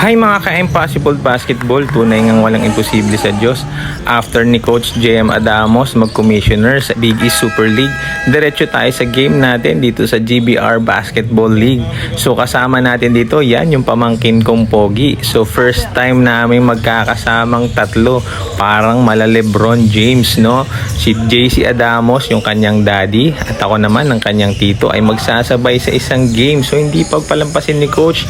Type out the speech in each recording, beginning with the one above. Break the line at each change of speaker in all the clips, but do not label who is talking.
Hi mga ka-Impossible Basketball, tunay ngang walang imposible sa Diyos. After ni Coach JM Adamos mag-commissioner sa Big East Super League, diretso tayo sa game natin dito sa GBR Basketball League. So kasama natin dito, yan yung pamangkin kong Pogi. So first time namin magkakasamang tatlo, parang mala Lebron James, no? Si JC Adamos, yung kanyang daddy, at ako naman, ang kanyang tito, ay magsasabay sa isang game. So hindi pagpalampasin ni Coach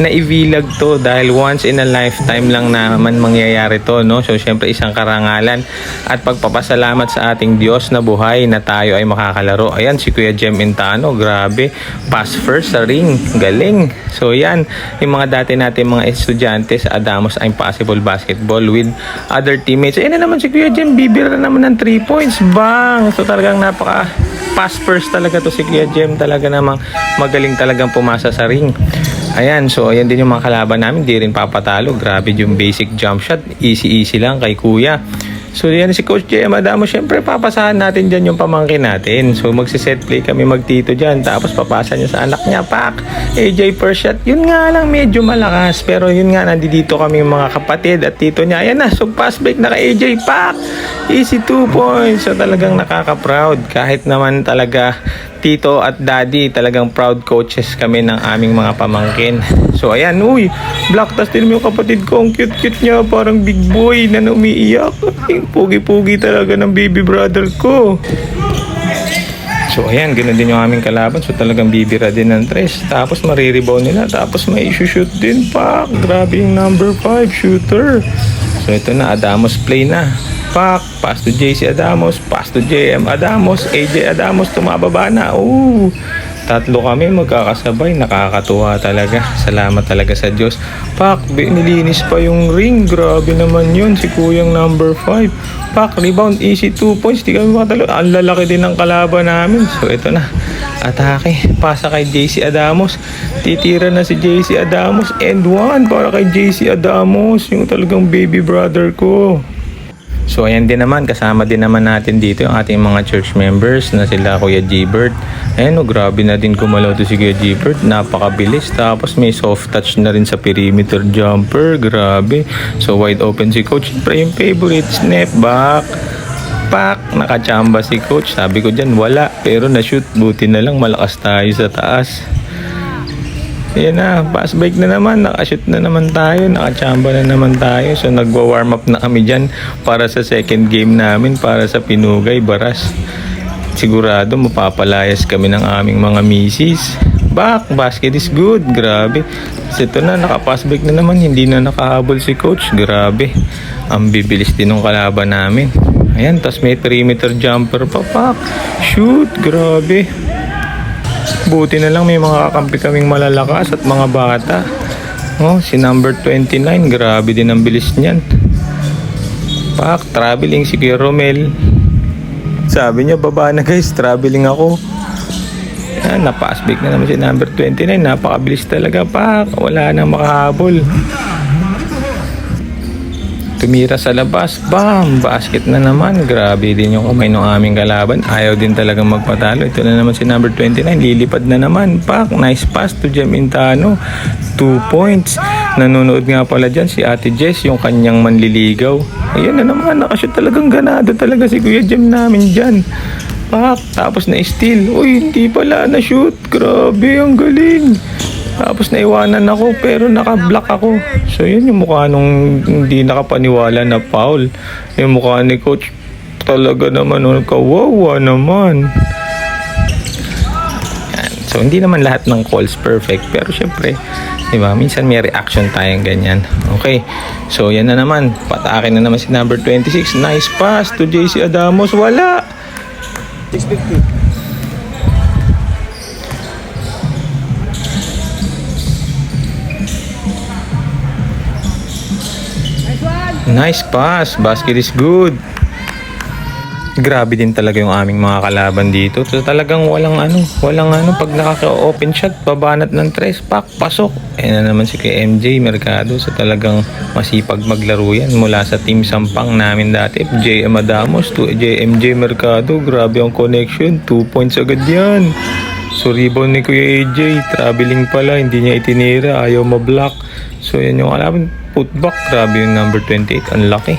na i-vlog to dahil once in a lifetime lang naman mangyayari to no? So syempre isang karangalan. At pagpapasalamat sa ating Diyos na buhay na tayo ay makakalaro. Ayan si Kuya Jem Intano grabe. Pass first sa ring. Galing. So yan. Yung mga dati natin mga estudyante sa Adamos Impossible Basketball with other teammates. Ayan na naman si Kuya Jem. Bibira na naman ng 3 points. Bang! So talagang napaka pass first talaga to si Kuya Jem talaga namang magaling talagang pumasa sa ring Ayan, so ayan din yung mga kalaban namin, di rin papatalo. Grabe yung basic jump shot, easy-easy lang kay Kuya. So yan si Coach JM Adamo, syempre papasahan natin dyan yung pamangkin natin. So magsiset play kami magtito dyan, tapos papasa niya sa anak niya, pak, AJ per shot. Yun nga lang, medyo malakas. Pero yun nga, nandito kami mga kapatid at tito niya. Ayan na, so pass break na kay AJ, pak, easy 2 points. So talagang nakaka-proud. Kahit naman talaga tito at daddy talagang proud coaches kami ng aming mga pamangkin so ayan uy black tas din yung kapatid ko ang cute cute niya parang big boy na umiiyak Ay, pugi pugi talaga ng baby brother ko So ayan, ganoon din yung aming kalaban. So talagang bibira din ng tres. Tapos marirebound nila. Tapos may shoot din pa. Grabe yung number 5 shooter. So ito na, Adamos play na. Pak, pass to JC Adamos, pass to JM Adamos, AJ Adamos, tumababa na. Ooh, tatlo kami magkakasabay. Nakakatuwa talaga. Salamat talaga sa Diyos. Pak, nilinis pa yung ring. Grabe naman yun. Si kuyang number 5. Pak, rebound, easy 2 points. Di kami makatalo. Ang lalaki din ng kalaban namin. So, ito na. Atake. Pasa kay JC Adamos. Titira na si JC Adamos. And one para kay JC Adamos. Yung talagang baby brother ko. So ayan din naman, kasama din naman natin dito yung ating mga church members na sila Kuya Gilbert. Ayan o, grabe na din kumalaw to si Kuya Gilbert. Napakabilis. Tapos may soft touch na rin sa perimeter jumper. Grabe. So wide open si Coach. Siyempre yung favorite, snap back. Pak! Nakachamba si Coach. Sabi ko dyan, wala. Pero na-shoot. Buti na lang, malakas tayo sa taas. Ayan na, pass break na naman, nakashoot na naman tayo, nakachamba na naman tayo. So nagwa-warm up na kami dyan para sa second game namin, para sa Pinugay, Baras. Sigurado mapapalayas kami ng aming mga misis. Back, basket is good, grabe. Kasi ito na, nakapass break na naman, hindi na nakahabol si coach, grabe. Ang bibilis din ng kalaban namin. Ayan, tas may perimeter jumper pa, pak. Shoot, grabe. Buti na lang may mga kakampi kaming malalakas at mga bata. Oh, si number 29, grabe din ang bilis niyan. Pak, traveling si Kuya Romel. Sabi niya, baba na guys, traveling ako. Yan, napass back na naman si number 29. Napakabilis talaga, pak. Wala nang makahabol. Tumira sa labas, bam! Basket na naman. Grabe din yung kamay ng aming kalaban. Ayaw din talagang magpatalo. Ito na naman si number 29. Lilipad na naman. Pak! Nice pass to Jem Intano. Two points. Nanonood nga pala dyan si Ate Jess, yung kanyang manliligaw. Ayan na naman. Nakashoot talagang ganado talaga si Kuya Jem namin dyan. Pak! Tapos na steal. Uy, hindi pala na-shoot. Grabe, ang galing. Tapos naiwanan ako pero naka-block ako. So yun yung mukha nung hindi nakapaniwala na foul. Yung mukha ni coach talaga naman oh, kawawa naman. So hindi naman lahat ng calls perfect pero syempre Di ba? Minsan may reaction tayong ganyan. Okay. So, yan na naman. Patakin na naman si number 26. Nice pass to JC Adamos. Wala. 650. Nice pass. Basket is good. Grabe din talaga yung aming mga kalaban dito. So talagang walang ano, walang ano pag nakaka-open shot, babanat ng tres, pak, pasok. Ayan na naman si kay MJ Mercado. So talagang masipag maglaro yan mula sa team Sampang namin dati. JM Adamos to JMJ Mercado. Grabe ang connection. 2 points agad yan. So rebound ni Kuya AJ, traveling pala, hindi niya itinira, ayaw ma-block. So, yan yung kalaban. Putback. Grabe yung number 28. Ang laki.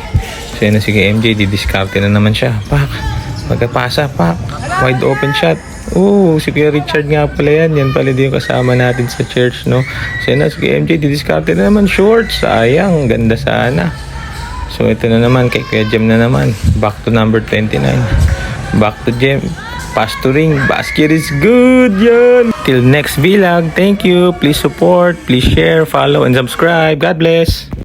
So, yan na si MJ. Didiskarte na naman siya. Pak. Magkapasa. Pak. Wide open shot. Oo, si Kuya Richard nga pala yan. Yan pala din yung kasama natin sa church, no? So, na si MJ. Didiskarte na naman. Short. Sayang. Ganda sana. So, ito na naman. Kay Kuya Jem na naman. Back to number 29. Back to Jem. Pass to ring. Basket is good. Yan. Till next vlog. Thank you. Please support. Please share, follow, and subscribe. God bless.